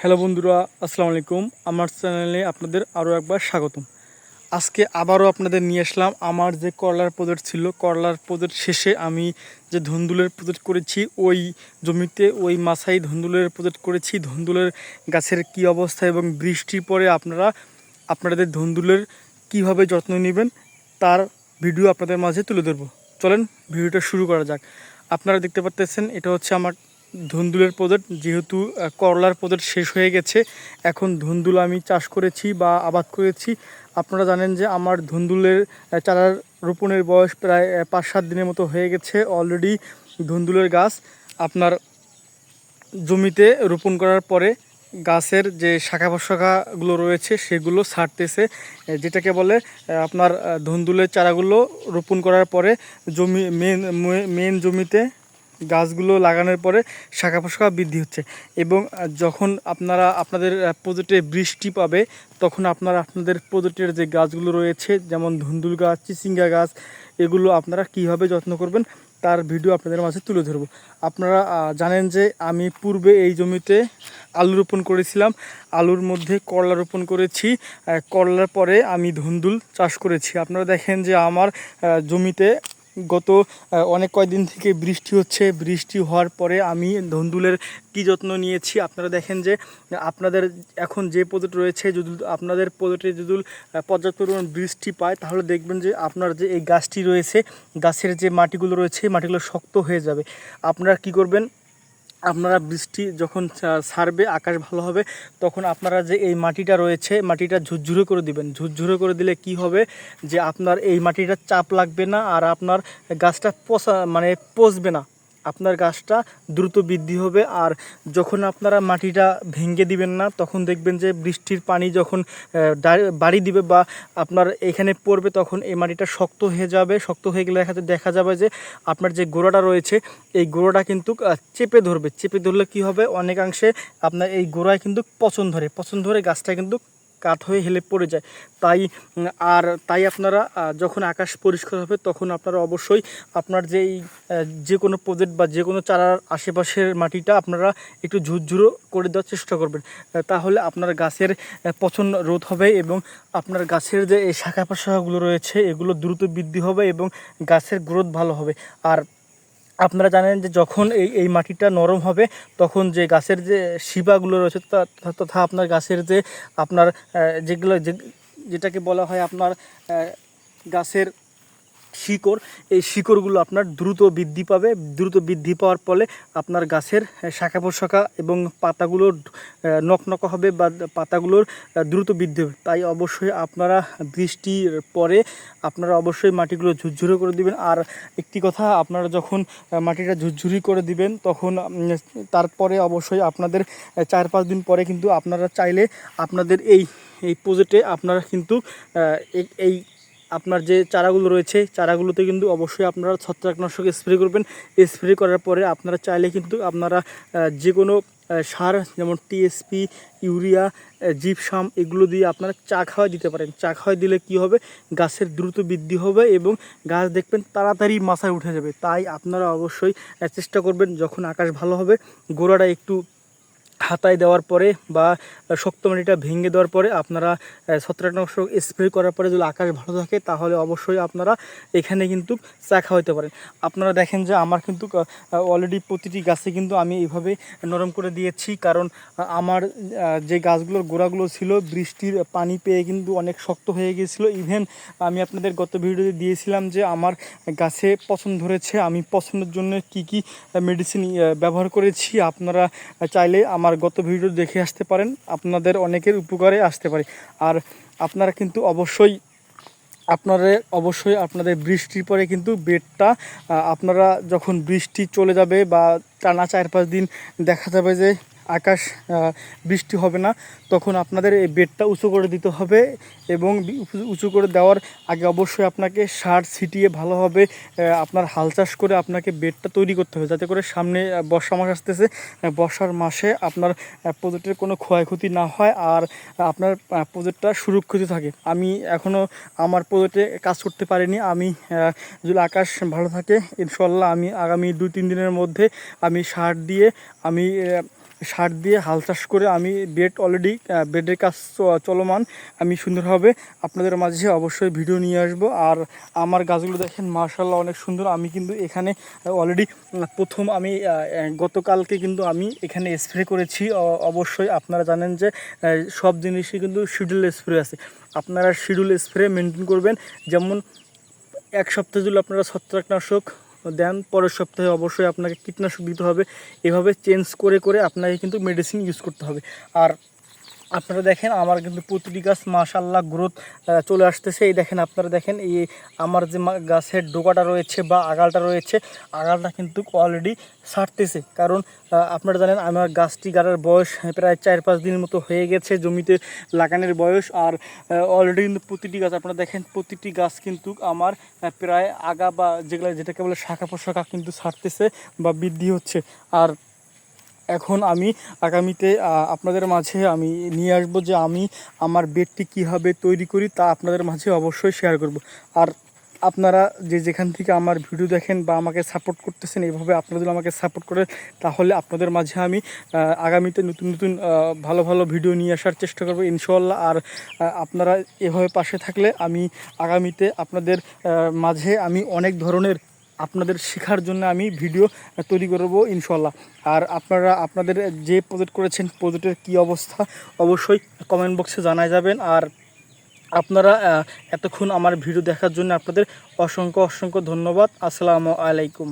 Hello বন্ধুরা, আসসালামু আলাইকুম। আমার চ্যানেলে আপনাদের আরও একবার স্বাগতম। আজকে আবারও আপনাদের নিয়ে আসলাম আমার যে করলার প্রজেক্ট ছিল। করলার প্রজেক্ট শেষে আমি যে ধন্দুলের প্রজেক্ট করেছি, ওই জমিতে, ওই মাসাই ধন্দুলের প্রজেক্ট করেছি। ধন্দুলের গাছের কি অবস্থা এবং বৃষ্টির পরে আপনারা, আপনাদের ধন্দুলের কীভাবে যত্ন নেবেন, তার ভিডিও আপনাদের মাঝে তুলে ধরবো। চলেন, ভিডিওটা শুরু করা যাক। আপনারা দেখতে পাচ্তেছেন এটা হচ্ছে আমার ধুন্দুলের প্রজেক্ট, যেহেতু করলার প্রজেক্ট শেষ হয়ে গেছে, এখন ধুন্দুল আমি চাষ করেছি বা আবাদ করেছি। আপনারা জানেন যে আমার ধুন্দুলের চারার রোপণের বয়স প্রায় পাঁচ সাত দিনের মতো হয়ে গেছে অলরেডি ধুন্দুলের গাছ। আপনার জমিতে রোপণ করার পরে গাছের যে শাখা প্রশাখাগুলো রয়েছে, সেগুলো ছাড়তেছে যেটাকে বলে আপনার ধুন্দুলের চারাগুলো রোপণ করার পরে জমি মেন মেন জমিতে গাছগুলো লাগানোর পরে শাখা প্রশাখা বৃদ্ধি হচ্ছে এবং যখন আপনারা আপনাদের প্রজেক্টে বৃষ্টি পাবে, তখন আপনারা আপনাদের প্রজেক্টের যে গাছগুলো রয়েছে, যেমন ধুন্দুল গাছ, চিচিঙ্গা গাছ, এগুলো আপনারা কীভাবে যত্ন করবেন, তার ভিডিও আপনাদের মাঝে তুলে ধরব। আপনারা জানেন যে আমি পূর্বে এই জমিতে আলু রোপণ করেছিলাম। আলুর মধ্যে করলা রোপণ করেছি। করলার পরে আমি ধুন্দুল চাষ করেছি। আপনারা দেখেন যে আমার জমিতে গত অনেক কয়দিন থেকে বৃষ্টি হচ্ছে। বৃষ্টি হওয়ার পরে আমি ধন্দুলের কি যত্ন নিয়েছি আপনারা দেখেন যে, আপনাদের এখন যে প্রজেক্ট রয়েছে, যদি আপনাদের প্রজেক্টে যদি পর্যাপ্ত পরিমাণ বৃষ্টি পায়, তাহলে দেখবেন যে আপনার যে এই গাছটি রয়েছে, গাছের যে মাটিগুলো রয়েছে মাটিগুলো শক্ত হয়ে যাবে। আপনারা কি করবেন আপনারা বৃষ্টি যখন সারবে, আকাশ ভালো হবে, তখন আপনারা যে এই মাটিটা রয়েছে, মাটিটা ঝুরঝুরে করে দিবেন। ঝুরঝুরে করে দিলে কি হবে? যে আপনার এই মাটিটা চাপ লাগবে না আর আপনার গাছটা পচা মানে পচবে না। আপনার গাছটা দ্রুত বৃদ্ধি হবে আর যখন আপনারা মাটিটা ভেঙে দিবেন না, তখন দেখবেন যে বৃষ্টির পানি যখন বাড়ি দিবে বা আপনার এখানে পড়বে, তখন এই মাটিটা শক্ত হয়ে যাবে। শক্ত হয়ে গেলে দেখা দেখা যাবে যে আপনার যে গোড়াটা রয়েছে, এই গোড়াটা কিন্তু চেপে ধরবে। চেপে ধরলে কি হবে? অনেকাংশে আপনার এই গোড়ায় কিন্তু পচন ধরে পচন ধরে গাছটা কিন্তু কাঠ হয়ে হেলে পড়ে যায়। তাই আর তাই আপনারা যখন আকাশ পরিষ্কার হবে তখন আপনারা অবশ্যই আপনার যে এই যে কোনো প্রজেক্ট বা যে কোনো চারার আশেপাশের মাটিটা আপনারা একটু ঝুরঝুরো করে দেওয়ার চেষ্টা করবেন। তাহলে আপনার গাছের পচন রোধ হবে এবং আপনার গাছের যে শাখা প্রশাখাগুলো রয়েছে এগুলো দ্রুত বৃদ্ধি হবে এবং গাছের গ্রোথ ভালো হবে। আর আপনারা জানেন যে যখন এই এই মাটিটা নরম হবে, তখন যে গাছের যে শিবাগুলো রয়েছে তথা আপনার গাছের যে আপনার যেগুলো যেটাকে বলা হয় আপনার গাছের শিকড়, এই শিকড়গুলো আপনার দ্রুত বৃদ্ধি পাবে। দ্রুত বৃদ্ধি পাওয়ার ফলে আপনার গাছের শাখা প্রশাখা এবং পাতাগুলোর নকনকা হবে বা পাতাগুলোর দ্রুত বৃদ্ধি হবে। তাই অবশ্যই আপনারা বৃষ্টির পরে আপনারা অবশ্যই মাটিগুলো ঝুরঝুরে করে দিবেন। আর একটি কথা, আপনারা যখন মাটিটা ঝুরঝুরি করে দিবেন, তখন তারপরে অবশ্যই আপনাদের চার পাঁচ দিন পরে কিন্তু আপনারা চাইলে আপনাদের এই এই প্রজেক্টে আপনারা কিন্তু এই আপনার যে চারাগুলো রয়েছে, চারাগুলোতে কিন্তু অবশ্যই আপনারা ছত্রাকনাশক স্প্রে করবেন। স্প্রে করার পরে আপনারা চাইলে কিন্তু আপনারা যে কোনো সার যেমন টিএসপি ইউরিয়া জিপসাম এগুলো দিয়ে আপনারা চা খাওয়া দিতে পারেন। চা খাওয়া দিলে কি হবে? গাছের দ্রুত বৃদ্ধি হবে এবং গাছ দেখবেন তাড়াতাড়ি মাথায় উঠে যাবে। তাই আপনারা অবশ্যই চেষ্টা করবেন যখন আকাশ ভালো হবে, গোড়াটা একটু হাতায় দেওয়ার পরে বা শক্ত মাটিটা ভেঙে দেওয়ার পরে আপনারা ছত্রাকনাশক স্প্রে করার পরে যদি আকাশ ভালো থাকে, তাহলে অবশ্যই আপনারা এখানে কিন্তু চা খাওয়াইতে পারেন। আপনারা দেখেন যে আমার কিন্তু অলরেডি প্রতিটি গাছে কিন্তু আমি এইভাবে নরম করে দিয়েছি। কারণ আমার যে গাছগুলোর গোড়াগুলো ছিল, বৃষ্টির পানি পেয়ে কিন্তু অনেক শক্ত হয়ে গিয়েছিল। ইভেন আমি আপনাদের গত ভিডিওতে দিয়েছিলাম যে আমার গাছে পছন্দ ধরেছে। আমি পছন্দের জন্য কি কি মেডিসিন ব্যবহার করেছি। আপনারা চাইলে আমার গত ভিডিও দেখে আসতে পারেন, আপনাদের অনেকের উপকারে আসতে পারে। আর আপনারা কিন্তু অবশ্যই, আপনারা অবশ্যই আপনাদের বৃষ্টির পরে কিন্তু বেডটা আপনারা যখন বৃষ্টি চলে যাবে বা টানা চার পাঁচ দিন দেখা যাবে যে আকাশ বৃষ্টি হবে না। তখন আপনাদের এই বেডটা উঁচু করে দিতে হবে এবং উঁচু- করে দেওয়ার আগে অবশ্যই আপনাকে সার ছিটিয়ে ভালোভাবে আপনার হাল চাষ করে আপনাকে বেডটা তৈরি করতে হবে যাতে করে সামনে বর্ষা মাস আসতেছে। বর্ষার মাসে আপনার প্রজেক্টের কোনো ক্ষয়ক্ষতি না হয় আর আপনার প্রজেক্টটা সুরক্ষিত থাকে। আমি এখনও আমার প্রজেক্টে কাজ করতে পারিনি। আমি যদি আকাশ ভালো থাকে ইনশাল্লাহ আমি আগামী দুই, তিন দিনের মধ্যে আমি সার দিয়ে আমি সার দিয়ে হাল চাষ করে আমি বেড অলরেডি বেডের কাজ চলমান, আমি সুন্দরভাবে আপনাদের মাঝে অবশ্যই ভিডিও নিয়ে আসব। আর আমার গাছগুলো দেখেন মার্শাল্লাহ অনেক সুন্দর। আমি কিন্তু এখানে অলরেডি প্রথম আমি গতকালকে কিন্তু আমি এখানে স্প্রে করেছি। অবশ্যই আপনারা জানেন যে সব জিনিসই কিন্তু শিডিউল স্প্রে আছে। আপনারা শিডিউল স্প্রে মেনটেন করবেন। যেমন, এক সপ্তাহ যদি আপনারা ছত্রাকনাশক দেন, পরের সপ্তাহে অবশ্যই আপনাকে কীটনাশক দিতে হবে। এভাবে চেঞ্জ করে করে আপনাকে কিন্তু মেডিসিন ইউজ করতে হবে। আর আপনারা দেখেন, আমার কিন্তু প্রতিটি গাছ মাশাল্লাহ গ্রোথ চলে আসতেছে। এই দেখেন, আপনারা দেখেন, এই আমার যে গাছের ডোকাটা রয়েছে বা আগালটা রয়েছে, আগালটা কিন্তু অলরেডি ছাড়তেছে কারণ আপনারা জানেন, আমার গাছটি গাড়ার বয়স প্রায় চার পাঁচ দিনের মতো হয়ে গেছে, জমিতে লাগানোর বয়স। আর অলরেডি কিন্তু প্রতিটি গাছ, আপনারা দেখেন প্রতিটি গাছ কিন্তু আমার প্রায় আগা বা যেগুলো যেটাকে বলে শাখা পোশাখা কিন্তু ছাড়তেছে বা বৃদ্ধি হচ্ছে। আর এখন আমি আগামীতে আপনাদের মাঝে আমি নিয়ে আসব যে আমি আমার বেডটি কীভাবে তৈরি করি তা আপনাদের মাঝে অবশ্যই শেয়ার করব। আর আপনারা যে যেখান থেকে আমার ভিডিও দেখেন বা আমাকে সাপোর্ট করতেছেন, এইভাবে আপনারা যদি আমাকে সাপোর্ট করেন তাহলে আপনাদের মাঝে আমি আগামীতে নতুন নতুন ভালো ভালো ভিডিও নিয়ে আসার চেষ্টা করব ইনশাল্লাহ আর আপনারা এভাবে পাশে থাকলে আমি আগামীতে আপনাদের মাঝে আমি অনেক ধরনের আপনাদের শেখার জন্য আমি ভিডিও তৈরি করব ইনশাল্লাহ আর আপনারা, আপনাদের যে প্রজেক্ট করেছেন প্রজেক্টের কি অবস্থা, অবশ্যই কমেন্ট বক্সে জানায় যাবেন। আর আপনারা এতক্ষণ আমার ভিডিও দেখার জন্য আপনাদের অসংখ্য অসংখ্য ধন্যবাদ। আসসালামু আলাইকুম।